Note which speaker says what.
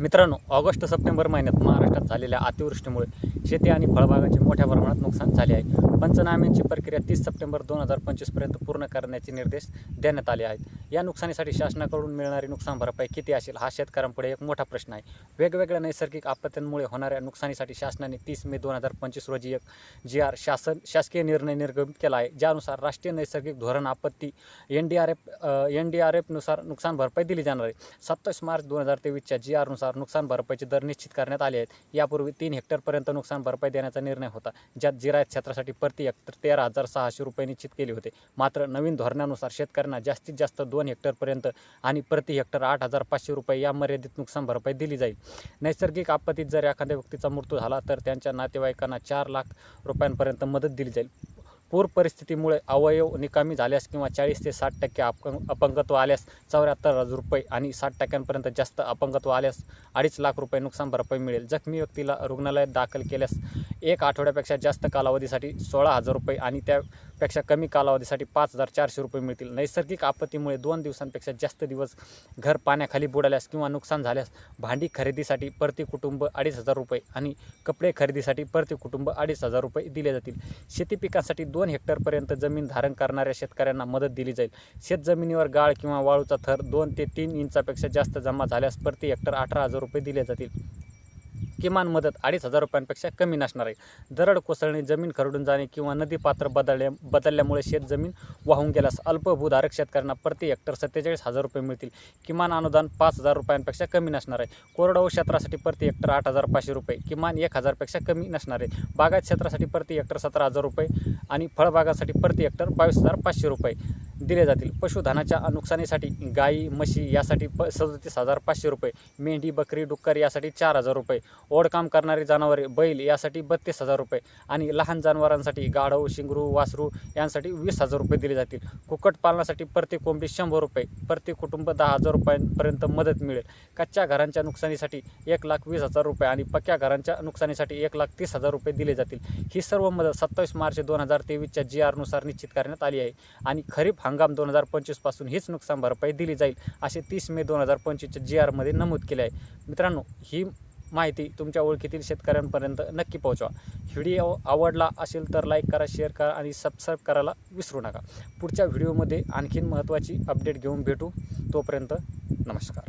Speaker 1: मित्रांनो August September महिन्यात महाराष्ट्रात झालेल्या अतिवृष्टीमुळे शेती आणि फळबागांचे मोठ्या प्रमाणात नुकसान झाले आहे. पंचनाम्यांची प्रक्रिया तीस सप्टेंबर दोन हजार पंचवीसपर्यंत पूर्ण करण्याचे निर्देश देण्यात आले आहेत. या नुकसानीसाठी शासनाकडून मिळणारी नुकसान भरपाई किती असेल हा शेतकऱ्यांपुढे एक मोठा प्रश्न आहे. वेगवेगळ्या नैसर्गिक आपत्त्यांमुळे होणाऱ्या नुकसानीसाठी शासनाने तीस मे दोन हजार पंचवीस रोजी एक जी आर शासन शासकीय निर्णय निर्गमित केला आहे ज्यानुसार राष्ट्रीय नैसर्गिक धोरण आपत्ती N D R F N D R एफनुसार नुकसान भरपाई दिली जाणार आहे. सत्तावीस मार्च दोन हजार तेवीसच्या जी आरनुसार नुकसान भरपाईचे दर निश्चित करण्यात आले आहेत यापूर्वी तीन हेक्टरपर्यंत नुकसान भरपाई देण्याचा निर्णय होता ज्यात जिरायत क्षेत्रासाठी प्रति हेक्टर तेरा हजार सहाशे रुपये निश्चित केले होते. मात्र नवीन धोरणानुसार शेतकऱ्यांना जास्तीत जास्त दोन हेक्टरपर्यंत आणि प्रति हेक्टर आठ हजार पाचशे रुपये या मर्यादित नुकसान भरपाई दिली जाईल. नैसर्गिक आपत्तीत जर एखाद्या व्यक्तीचा मृत्यू झाला तर त्यांच्या नातेवाईकांना चार लाख रुपयांपर्यंत मदत दिली जाईल. पूर परिस्थितीमुळे अवयव निकामी झाल्यास किंवा चाळीस ते साठ टक्के अपंग अपंगत्व आल्यास चौऱ्याहत्तर हजार रुपये आणि साठ टक्क्यांपर्यंत जास्त अपंगत्व आल्यास अडीच लाख रुपये नुकसान भरपाई मिळेल. जखमी व्यक्तीला रुग्णालयात दाखल केल्यास एक आठवड्यापेक्षा जास्त कालावधीसाठी सोळा हजार रुपये आणि त्यापेक्षा कमी कालावधीसाठी पाच हजार चारशे रुपये मिळतील. नैसर्गिक आपत्तीमुळे दोन दिवसांपेक्षा जास्त दिवस घर पाण्याखाली बुडाल्यास किंवा नुकसान झाल्यास भांडी खरेदीसाठी प्रति कुटुंब अडीच हजार रुपये आणि कपडे खरेदीसाठी प्रति कुटुंब अडीच हजार रुपये दिले जातील. शेती पिकांसाठी दोन हेक्टरपर्यंत जमीन धारण करणाऱ्या शेतकऱ्यांना मदत दिली जाईल. शेतजमिनीवर गाळ किंवा वाळूचा थर दोन ते तीन इंचापेक्षा जास्त जमा झाल्यास प्रति हेक्टर अठरा हजार रुपये दिले जातील. किमान मदत अडीच हजार रुपयांपेक्षा कमी नसणार आहे. दरड कोसळणे जमीन खरडून जाणे किंवा नदी पात्र बदलल्या बदलल्यामुळे शेतजमीन वाहून गेल्यास अल्पभूधारक शेतकऱ्यांना प्रति हेक्टर सत्तेचाळीस हजार रुपये मिळतील. किमान अनुदान पाच हजार रुपयांपेक्षा कमी नसणार आहे. कोरडवाहू क्षेत्रासाठी प्रति हेक्टर आठ हजार पाचशे रुपये किमान एक हजारपेक्षा कमी नसणार आहे. बागायत क्षेत्रासाठी प्रति हेक्टर सतरा हजार रुपये आणि फळबागासाठी प्रति हेक्टर बावीस हजार पाचशे रुपये. दिले जातील. पशुधनाच्या नुकसानीसाठी गाई म्हशी यासाठी प सदतीस हजार पाचशे रुपये मेंढी बकरी डुक्कर यासाठी चार हजार रुपये ओढकाम करणारी जनावरे बैल यासाठी बत्तीस हजार रुपये आणि लहान जनावरांसाठी गाढव शिंगरू वासरू यांसाठी वीस हजार रुपये दिले जातील. कुक्कुटपालनासाठी प्रति कोंबडी शंभर रुपये प्रति कुटुंब दहा हजार रुपयांपर्यंत मदत मिळेल. कच्च्या घरांच्या नुकसानीसाठी एक लाख वीस हजार रुपये आणि पक्क्या घरांच्या नुकसानीसाठी एक लाख तीस हजार रुपये दिले जातील. ही सर्व मदत सत्तावीस मार्च दोन हजार तेवीसच्या जी आरनुसार निश्चित करण्यात आली आहे. आणि खरीप हंगाम दोन हजार पंचवीसपासून हीच नुकसान भरपाई दिली जाईल असे तीस मे दोन हजार पंचवीसच्या जी आरमध्ये नमूद केले आहे. मित्रांनो ही माहिती तुमच्या ओळखीतील शेतकऱ्यांपर्यंत नक्की पोहोचवा. व्हिडिओ आवडला असेल तर लाईक करा शेअर करा आणि सबस्क्राईब करायला विसरू नका. पुढच्या व्हिडिओमध्ये आणखीन महत्त्वाची अपडेट घेऊन भेटू. तोपर्यंत नमस्कार.